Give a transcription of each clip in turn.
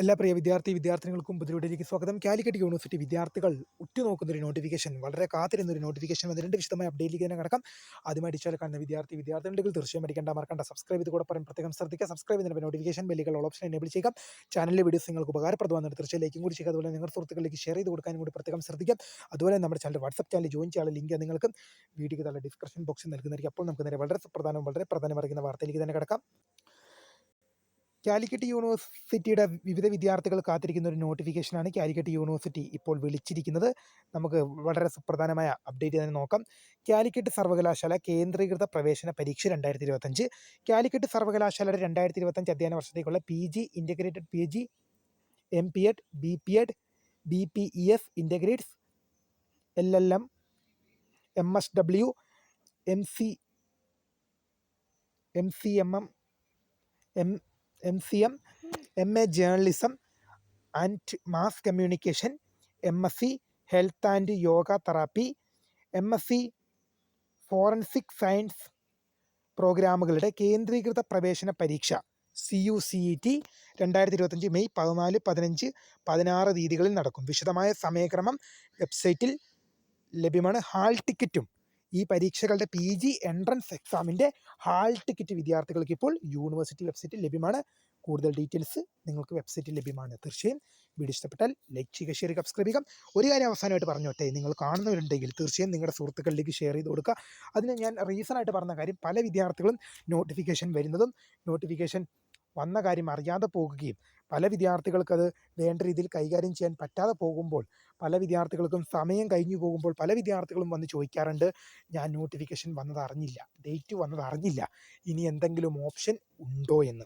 എല്ലാ പ്രിയ വിദ്യാർത്ഥി വിദ്യാർത്ഥിനികൾക്കും പുതിയവിടേക്ക് സ്വാഗതം. കാലിക്കറ്റ് യൂണിവേഴ്സിറ്റി വിദ്യാർത്ഥികൾ ഉറ്റുനോക്കുന്ന ഒരു നോട്ടിഫിക്കേഷൻ വളരെ കാത്തിരുന്ന ഒരു നോട്ടിഫിക്കേഷൻ വന്നിട്ടുണ്ട് വിശദമായ അപ്ഡേറ്റിലേക്ക് തന്നെ കിടക്കാം. ആദ്യമായി അടിച്ചാൽ കാണുന്ന വിദ്യാർത്ഥി വിദ്യാർത്ഥിനികൾ തീർച്ചയായും അടിക്കേണ്ട മറക്കേണ്ട. സബ്സ്ക്രൈബ് ചെയ്ത് കൂടെ പറയാൻ പ്രത്യേകം ശ്രദ്ധിക്കുക. സബ്സ്ക്രൈബ് ചെയ്യുന്ന നോട്ടിഫിക്കേഷൻ ബെല്ലുകൾ ഓപ്ഷൻ എനേബിൾ ചെയ്യുക. ചാനലിലെ വീഡിയോസ് നിങ്ങൾക്ക് ഉപകാരപ്രദമാണ് തീർച്ചയായും ലൈക്കും കൂടി ചെയ്യുക. അതുപോലെ നിങ്ങളുടെ സുഹൃത്തുക്കളിലേക്ക് ഷെയർ ചെയ്ത് കൊടുക്കാനും കൂടി പ്രത്യേകം ശ്രദ്ധിക്കാം. അതുപോലെ നമ്മുടെ ചാനൽ വാട്സപ്പ് ചാനൽ ജോയിൻ ചെയ്യാനുള്ള ലിങ്ക് നിങ്ങൾക്ക് വീഡിയോക്ക് തല ഡിസ്ക്രിപ്ഷൻ ബോക്സിൽ നൽകുന്നതായിരിക്കും. അപ്പോൾ നമുക്ക് നേരെ വളരെ സുപ്രധാനവും വളരെ പ്രധാനമറിയുന്ന വാർത്തയിലേക്ക് തന്നെ കിടക്കാം. കാലിക്കറ്റ് യൂണിവേഴ്സിറ്റിയുടെ വിവിധ വിദ്യാർത്ഥികൾ കാത്തിരിക്കുന്ന ഒരു നോട്ടിഫിക്കേഷനാണ് കാലിക്കറ്റ് യൂണിവേഴ്സിറ്റി ഇപ്പോൾ വിളിച്ചിരിക്കുന്നത്. നമുക്ക് വളരെ സുപ്രധാനമായ അപ്ഡേറ്റ് തന്നെ നോക്കാം. കാലിക്കറ്റ് സർവകലാശാല കേന്ദ്രീകൃത പ്രവേശന പരീക്ഷ രണ്ടായിരത്തി ഇരുപത്തഞ്ച് കാലിക്കറ്റ് സർവകലാശാലയുടെ രണ്ടായിരത്തി ഇരുപത്തഞ്ച് അധ്യയന വർഷത്തേക്കുള്ള P G integrated P G M P Ed B P Ed B P E S integrates L L M M S W M C M C M M M M C M M A journalism and mass communication M S C health and yoga therapy M S C forensic science പ്രോഗ്രാമുകളുടെ കേന്ദ്രീകൃത പ്രവേശന പരീക്ഷ C U C E T രണ്ടായിരത്തി ഇരുപത്തഞ്ച് May പതിനാല് പതിനഞ്ച് പതിനാറ് തീയതികളിൽ നടക്കും. വിശദമായ സമയക്രമം വെബ്സൈറ്റിൽ ലഭ്യമാണ്. ഹാൾ ടിക്കറ്റും ഈ പരീക്ഷകളുടെ പി ജി എൻട്രൻസ് എക്സാമിന്റെ ഹാൾ ടിക്കറ്റ് വിദ്യാർത്ഥികൾക്ക് ഇപ്പോൾ യൂണിവേഴ്സിറ്റി വെബ്സൈറ്റിൽ ലഭ്യമാണ്. കൂടുതൽ ഡീറ്റെയിൽസ് നിങ്ങൾക്ക് വെബ്സൈറ്റിൽ ലഭ്യമാണ്. തീർച്ചയായും വീഡിയോ ഇഷ്ടപ്പെട്ടാൽ ലൈക്ക് ചെയ്യുക ഷെയർ ചെയ്യുക സബ്സ്ക്രൈബ് ചെയ്യുക. ഒരു കാര്യം അവസാനമായിട്ട് പറഞ്ഞോട്ടെ നിങ്ങൾ കാണുന്നവരുണ്ടെങ്കിൽ തീർച്ചയായും നിങ്ങളുടെ സുഹൃത്തുക്കളിലേക്ക് ഷെയർ ചെയ്ത് കൊടുക്കുക. അതിന് ഞാൻ റീസൺ ആയിട്ട് പറഞ്ഞ കാര്യം പല വിദ്യാർത്ഥികളും നോട്ടിഫിക്കേഷൻ വരുന്നതും നോട്ടിഫിക്കേഷൻ വന്ന കാര്യം അറിയാതെ പോകുകയും പല വിദ്യാർത്ഥികൾക്കത് വേണ്ട രീതിയിൽ കൈകാര്യം ചെയ്യാൻ പറ്റാതെ പോകുമ്പോൾ പല വിദ്യാർത്ഥികൾക്കും സമയം കഴിഞ്ഞു പോകുമ്പോൾ പല വിദ്യാർത്ഥികളും വന്ന് ചോദിക്കാറുണ്ട് ഞാൻ നോട്ടിഫിക്കേഷൻ വന്നത് അറിഞ്ഞില്ല ഡേറ്റ് വന്നത് അറിഞ്ഞില്ല ഇനി എന്തെങ്കിലും ഓപ്ഷൻ ഉണ്ടോ എന്ന്?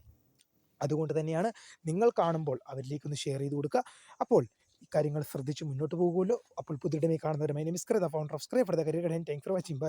അതുകൊണ്ട് തന്നെയാണ് നിങ്ങൾ കാണുമ്പോൾ അവരിലേക്കൊന്ന് ഷെയർ ചെയ്ത് കൊടുക്കുക. അപ്പോൾ കാര്യങ്ങൾ ശ്രദ്ധിച്ച് മുന്നോട്ട് പോകുമല്ലോ. അപ്പോൾ പുതിയ കാണുന്നവരുമായി നമസ്കൃത founder of സ്ക്രൈ for the career thank for watching bye